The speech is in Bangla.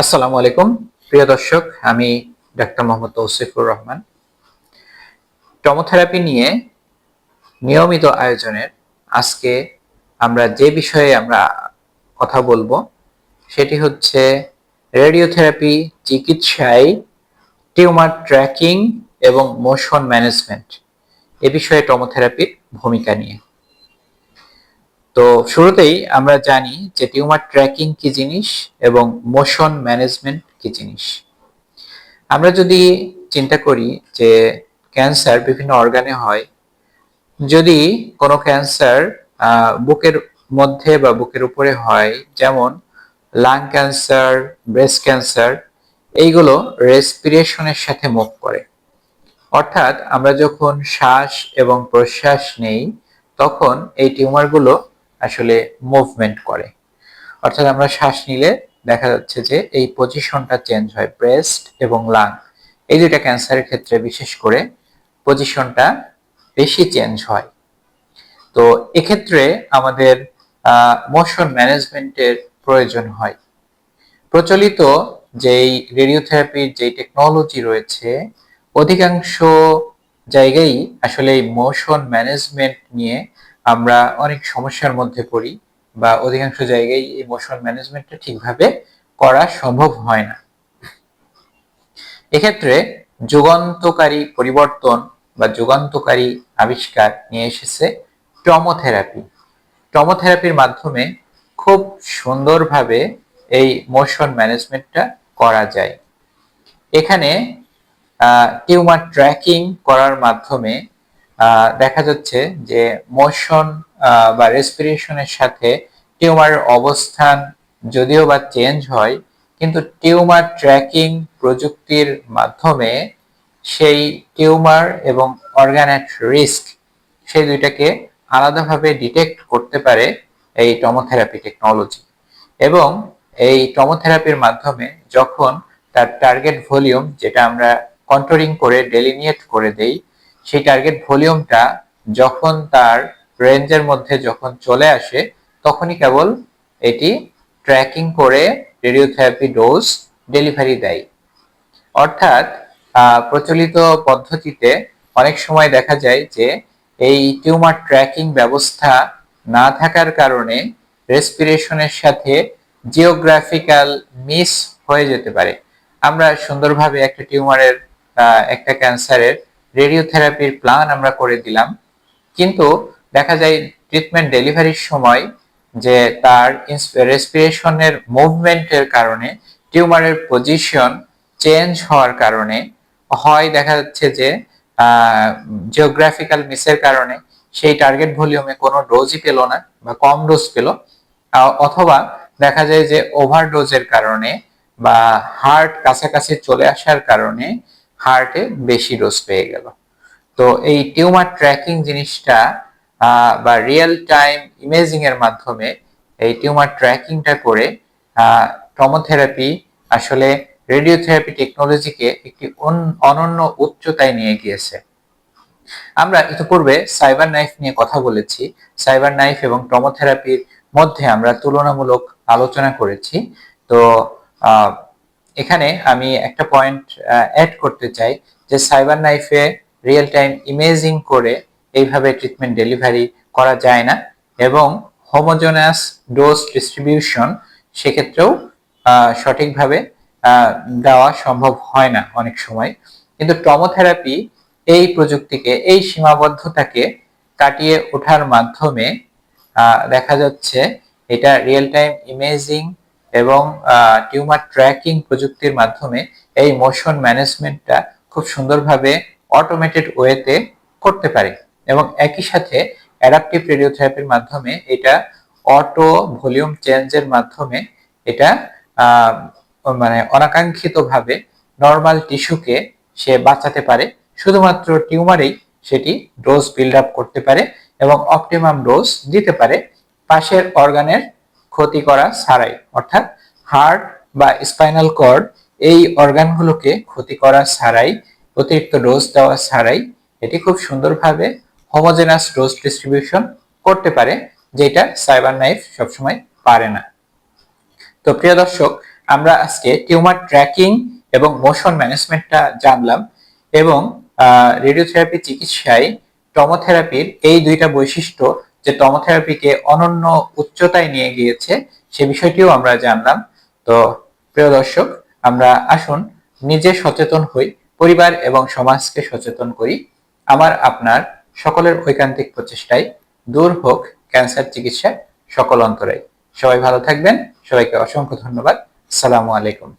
আসসালামু আলাইকুম। প্রিয় দর্শক, আমি ডাক্তার মোহাম্মদ তৌসিফুর রহমান। টমোথেরাপি নিয়ে নিয়মিত আয়োজনের আজকে আমরা যে বিষয়ে আমরা কথা বলব, সেটি হচ্ছে রেডিওথেরাপি, চিকিৎসায় টিউমার ট্র্যাকিং এবং মোশন ম্যানেজমেন্ট। এ বিষয়ে টমোথেরাপির ভূমিকা নিয়ে। তো শুরুতেই আমরা জানি যে টিউমার ট্র্যাকিং কি জিনিস এবং মোশন ম্যানেজমেন্ট কি জিনিস। আমরা যদি চিন্তা করি যে ক্যান্সার বিভিন্ন অর্গানে হয়, যদি কোনো ক্যান্সার বুকের মধ্যে বা বুকের উপরে হয়, যেমন লাং ক্যান্সার, ব্রেস্ট ক্যান্সার, এইগুলো রেসপিরেশনের সাথে মুভ করে। অর্থাৎ আমরা যখন শ্বাস এবং প্রশ্বাস নেই, তখন এই টিউমারগুলো আসলে মুভমেন্ট করে। অর্থাৎ আমরা শ্বাস নিলে দেখা যাচ্ছে যে এই পজিশনটা চেঞ্জ হয় ব্রেস্ট এবং লাং এই দুইটা ক্যান্সারের ক্ষেত্রে বিশেষ করে পজিশনটা বেশি চেঞ্জ হয়। তো এক্ষেত্রে আমাদের মোশন ম্যানেজমেন্টের প্রয়োজন হয়। প্রচলিত যেই রেডিওথেরাপির যেই টেকনোলজি রয়েছে, অধিকাংশ জায়গায় আসলে এই মোশন ম্যানেজমেন্ট নিয়ে আমরা অনেক সমস্যার মধ্যে পড়ি বা অধিকাংশ জায়গায় এই মোশন ম্যানেজমেন্টটা ঠিকভাবে করা সম্ভব হয় না। এক্ষেত্রে যুগান্তকারী পরিবর্তন বা যুগান্তকারী আবিষ্কার নিয়ে এসেছে টমোথেরাপি। টমোথেরাপির মাধ্যমে খুব সুন্দরভাবে এই মোশন ম্যানেজমেন্টটা করা যায়। এখানে টিউমার ট্র্যাকিং করার মাধ্যমে দেখা যাচ্ছে যে মোশন বা রেসপিরেশনের সাথে টিউমারের অবস্থান যদিও বা চেঞ্জ হয়, কিন্তু টিউমার ট্র্যাকিং প্রযুক্তির মাধ্যমে সেই টিউমার এবং অর্গানেট রিস্ক সেই দুইটাকে আলাদাভাবে ডিটেক্ট করতে পারে এই টমোথেরাপি টেকনোলজি এবং এই টমোথেরাপির মাধ্যমে যখন তার টার্গেট ভলিউম যেটা আমরা কন্ট্রোলিং করে ডেলিনিয়েট করে দেই সেই টার্গেট ভলিউমটা যখন তার রেঞ্জের মধ্যে যখন চলে আসে, তখনই কেবল এটি ট্র্যাকিং করে রেডিওথেরাপি ডোজ ডেলিভারি দেয়। অর্থাৎ প্রচলিত পদ্ধতিতে অনেক সময় দেখা যায় যে এই টিউমার ট্র্যাকিং ব্যবস্থা না থাকার কারণে রেসপিরেশনের সাথে জিওগ্রাফিক্যাল মিস হয়ে যেতে পারে। আমরা সুন্দরভাবে একটা টিউমারের একটা ক্যান্সারের রেডিওথেরাপির প্ল্যান আমরা করে দিলাম। কিন্তু দেখা যায় ট্রিটমেন্ট ডেলিভারির সময় যে তার রেসপিরেশনের মুভমেন্টের কারণে টিউমারের পজিশন চেঞ্জ হওয়ার কারণে, হয় দেখা যাচ্ছে যে জিওগ্রাফিক্যাল মিসের কারণে সেই টার্গেট ভলিউমে কোনো ডোজই পেল না বা কম ডোজ পেল। অথবা দেখা যায় যে ওভারডোজের কারণে বা হার্ট কাছাকাছি চলে আসার কারণে হার্টে বেশি ডোজ পেয়ে গেল। তো এই টিউমার ট্র্যাকিং জিনিসটা বা রিয়েল টাইম ইমেজিং এর মাধ্যমে এই টিউমার ট্র্যাকিংটা করে টমোথেরাপি আসলে রেডিওথেরাপি টেকনোলজিকে একটি অনন্য উচ্চতায় নিয়ে গিয়েছে। আমরা ইতিপূর্বে সাইবার নাইফ নিয়ে কথা বলেছি। সাইবার নাইফ এবং টমোথেরাপির মধ্যে আমরা তুলনামূলক আলোচনা করেছি। তো এখানে আমি একটা পয়েন্ট অ্যাড করতে চাই যে সাইবার নাইফে রিয়েল টাইম ইমেজিং করে এইভাবে ট্রিটমেন্ট ডেলিভারি করা যায় না এবং হোমোজোনাস ডোজ ডিস্ট্রিবিউশন সেক্ষেত্রেও সঠিকভাবে দেওয়া সম্ভব হয় না অনেক সময়। কিন্তু টমোথেরাপি এই প্রযুক্তিকে, এই সীমাবদ্ধতাকে কাটিয়ে ওঠার মাধ্যমে দেখা যাচ্ছে এটা রিয়েল টাইম ইমেজিং এবং টিউমার ট্র্যাকিং প্রযুক্তির মাধ্যমে এই মোশন ম্যানেজমেন্টটা খুব সুন্দরভাবে অটোমেটেড ওয়েতে করতে পারে। এবং একই সাথে অ্যাডাপটিভ রেডিওথেরাপির মাধ্যমে এটা অটো ভলিউম চেঞ্জের মাধ্যমে এটা মানে অনাকাঙ্ক্ষিতভাবে নর্মাল টিস্যুকে সে বাঁচাতে পারে। শুধুমাত্র টিউমারেই সেটি ডোজ বিল্ড আপ করতে পারে এবং অপটিমাম ডোজ দিতে পারে পাশের অর্গানের ক্ষতি করা ছাড়াই, অর্থাৎ হার্ট বা স্পাইনাল কর্ড এই অর্গানগুলোকে ক্ষতি করা ছাড়াই, অতিরিক্ত ডোজ দেওয়া ছাড়াই এটি খুব সুন্দরভাবে হোমোজেনাস ডোজ ডিস্ট্রিবিউশন করতে পারে, যেটা সাইবার নাইফ সবসময় পারে না। তো প্রিয় দর্শক, আমরা আজকে টিউমার ট্র্যাকিং এবং মোশন ম্যানেজমেন্টটা জানলাম এবং রেডিওথেরাপি চিকিৎসায়, টমোথেরাপির এই দুইটা বৈশিষ্ট্য যে টমোথেরাপিকে অনন্য উচ্চতায় নিয়ে গিয়েছে, সে বিষয়টিও আমরা জানলাম। তো প্রিয় দর্শক, আমরা আসুন নিজে সচেতন হই, পরিবার এবং সমাজকে সচেতন করি। আমার, আপনার সকলের ঐকান্তিক প্রচেষ্টায় দূর হোক ক্যান্সার চিকিৎসা সকল অন্তরায় সবাই ভালো থাকবেন। সবাইকে অসংখ্য ধন্যবাদ। আসসালামু আলাইকুম।